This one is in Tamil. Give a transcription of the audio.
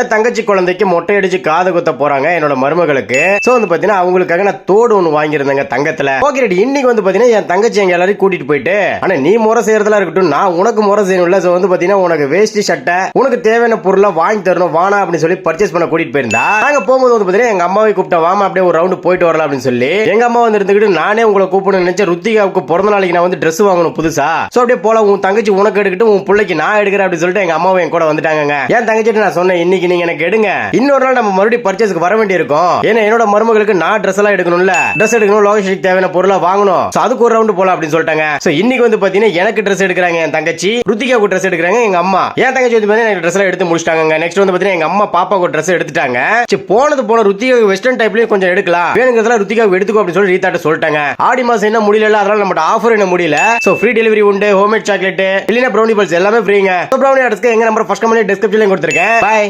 என் தங்கச்சி குழந்தைக்கு மொட்டை அடிச்சு காது குத்த போறாங்க என்னோட மருமகளுக்கு. சோ வந்து பாத்தீங்கன்னா அவங்களுக்காக நான் தோடு ஒண்ணு வாங்கியிருந்தேங்க தங்கத்துல. ஓகே ரெடி இன்னைக்கு வந்து பாத்தீங்கன்னா என் தங்கச்சி எங்க எல்லாரையும் கூட்டிட்டு போயிட்டு ஆனா நீ முறை செய்யறதா இருக்கட்டும் நான் உனக்கு முறை செய்யணும்ல. சோ வந்து பாத்தீங்கன்னா உனக்கு வேஷ்டி சட்டை உனக்கு தேவையான பொருளை வாங்கி தரணும் வானா அப்படின்னு சொல்லி பர்ச்சேஸ் பண்ண கூட்டிட்டு போயிருந்தா. நாங்க போகும்போது வந்து பாத்தீங்கன்னா எங்க அம்மாவை கூப்பிட்ட வாமா அப்படியே ஒரு ரவுண்டு போயிட்டு வரலாம் அப்படின்னு சொல்லி எங்க அம்மா வந்து இருந்துகிட்டு நானே உங்களை கூப்பிடணும்னு நினைச்ச ருத்திகாவுக்கு பிறந்த நாளைக்கு நான் வந்து Dress வாங்கணும் புதுசா. சோ அப்படியே போல உன் தங்கச்சி உனக்கு எடுக்கட்டும் உன் பிள்ளைக்கு நான் எடுக்கிறேன் அப்படின்னு சொல்லிட்டு எங்க அம்மாவும் என் கூட வந்துட்டாங்க என் தங்கச்சிட்டு நான் சொன்னேன் இன்னைக்கு நீங்க எனக்கு எடுங்க. இன்னொரு நாள் நம்ம மறுபடியும் பர்ச்சேஸ்க்கு வர வேண்டியிருக்கும். ஏன்னா என்னோட மருமகளுக்கு நான் ட்ரெஸ் எல்லாம் எடுக்கணும்ல. ட்ரெஸ் எடுக்கணும் லோகேஷனுக்கு தேவையான பொருளை வாங்கணும். சோ அதுக்கு ஒரு ரவுண்ட் போலாம் அப்படின்னு சொல்லிட்டாங்க. சோ இன்னைக்கு வந்து பாத்தீங்கன்னா எனக்கு ட்ரெஸ் எடுக்கிறாங்க என் தங்கச்சி. ருத்திகாவுக்கு ட்ரெஸ் எடுக்கிறாங்க எங்க அம்மா. என் தங்கச்சி வந்து பாத்தீங்கன்னா எனக்கு ட்ரெஸ் எல்லாம் எடுத்து முடிச்சிட்டாங்க நெக்ஸ்ட் வந்து பாத்தீங்கன்னா எங்க அம்மா பாப்பாவுக்கு ட்ரெஸ் எடுத்துட்டாங்க. சரி போனது போன ருத்திகாவுக்கு வெஸ்டர்ன் டைப்லயும் கொஞ்சம் எடுக்கலாம். வேணுங்கிறதுல ருத்திகாவுக்கு எடுத்துக்கோ அப்படின்னு சொல்லி ரீதாட்ட சொல்லிட்டாங்க. ஆடி மாசம் என்ன முடியல அதனால நம்ம ஆஃபர் என்ன முடியல. சோ ஃப்ரீ டெலிவரி உண்டு ஹோம்மேட் சாக்லேட் இல்லைன்னா ப்ரௌனி பல்ஸ் எல்லாமே ஃப்ரீங்க ப்ரௌனி அட்ரஸ்க்கு எங்க நம்பர் ஃபர்ஸ்ட் கம்பெனி டிஸ்கிரிப்ஷன்ல கொடுத்துருக்கேன். பாய்